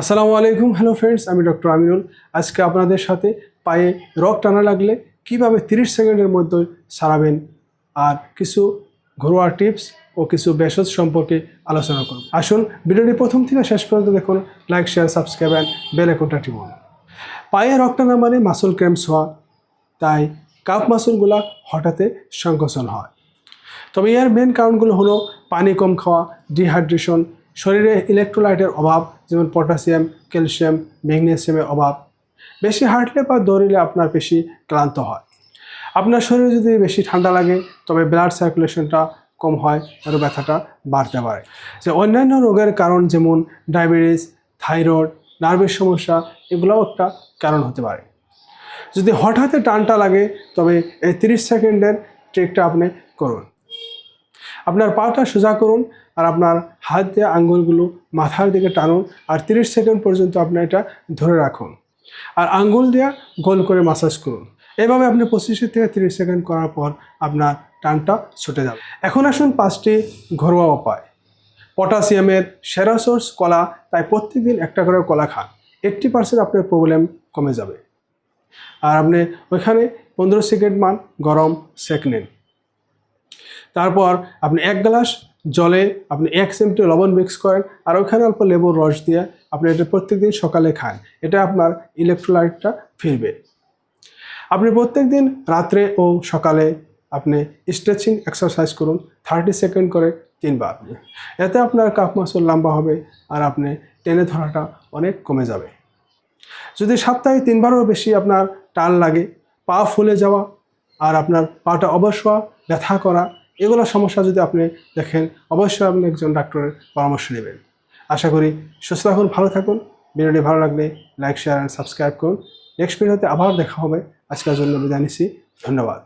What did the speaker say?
আসসালামু আলাইকুম hello friends আমি ডক্টর আমিনুল। আজকে আপনাদের সাথে পায়ে রক টানা লাগলে কীভাবে 30 সেকেন্ডের মধ্যে সারাবেন আর কিছু ঘরোয়া টিপস ও কিছু ভেষজ সম্পর্কে আলোচনা করব। আসুন, ভিডিওটি প্রথম থেকে শেষ পর্যন্ত দেখুন like share subscribe and bell আইকনটা টিপুন। পায়ে রক টানা মানে মাসল ক্র্যাম্পস হওয়া, তাই কাপ মাসলগুলা হঠাৎ সংকোচন হয়। তবে এর মেন কারণগুলো হলো পানি কম খাওয়া ডিহাইড্রেশন শরীরে ইলেকট্রোলাইটের অভাব, যেমন পটাশিয়াম ক্যালসিয়াম ম্যাগনেসিয়ামের অভাব। বেশি হাঁটলে বা দৌড়লে আপনার বেশি ক্লান্ত হয়। আপনার শরীরে যদি বেশি ঠান্ডা লাগে, তবে ব্লাড সার্কুলেশনটা কম হয়, আর ব্যথাটা বাড়তে পারে। যে অন্যান্য রোগের কারণ যেমন ডায়াবেটিস থাইরয়েড নার্ভের সমস্যা, এগুলোও একটা কারণ হতে পারে। যদি হঠাৎ টানটা লাগে, তবে এই তিরিশ সেকেন্ডের ট্রেকটা আপনি করুন। আপনার পাটা সোজা করুন আর আপনার হাত দিয়ে আঙ্গুলগুলো মাথার দিকে টানুন আর তিরিশ সেকেন্ড পর্যন্ত আপনি এটা ধরে রাখুন। আর আঙ্গুল দিয়ে গোল করে মাসাজ করুন। এভাবে আপনি পঁচিশ থেকে তিরিশ সেকেন্ড করার পর আপনার টানটা ছুটে যাবে। এখন আসুন পাঁচটি ঘরোয়া উপায়। পটাশিয়ামের সেরা সোর্স কলা, তাই প্রত্যেকদিন একটা করে কলা খান। এইট্টি পার্সেন্ট আপনার প্রবলেম কমে যাবে। আর আপনি ওইখানে পনেরো সেকেন্ড মান গরম সেক নিন। তারপর আপনি এক গ্লাস জলে আপনি এক চিমটি লবণ মিক্স করেন আর ওখানে অল্প লেবুর রস দিয়ে আপনি এটা প্রত্যেকদিন সকালে খান। এটা আপনার ইলেকট্রোলাইটটা ফিরবে। আপনি প্রত্যেকদিন রাত্রে ও সকালে আপনি স্ট্রেচিং এক্সারসাইজ করুন থার্টি সেকেন্ড করে তিনবার। এতে আপনার কাপ মাসল লম্বা হবে আর আপনি টেনে ধরাটা অনেক কমে যাবে। যদি সপ্তাহে তিনবারও বেশি আপনার টান লাগে, পা ফুলে যাওয়া আর আপনার পাটা অবশ্য ব্যথা করা এগুলো সমস্যা যদি আপনি দেখেন, অবশ্যই আপনি একজন ডাক্তারের পরামর্শ নেবেন। আশা করি সুস্থ থাকুন, ভালো থাকুন। ভিডিওটি ভালো লাগলে লাইক শেয়ার অ্যান্ড সাবস্ক্রাইব করুন। নেক্সট ভিডিওতে আবার দেখা হবে। আজকের জন্য বিদায় নিচ্ছি। ধন্যবাদ।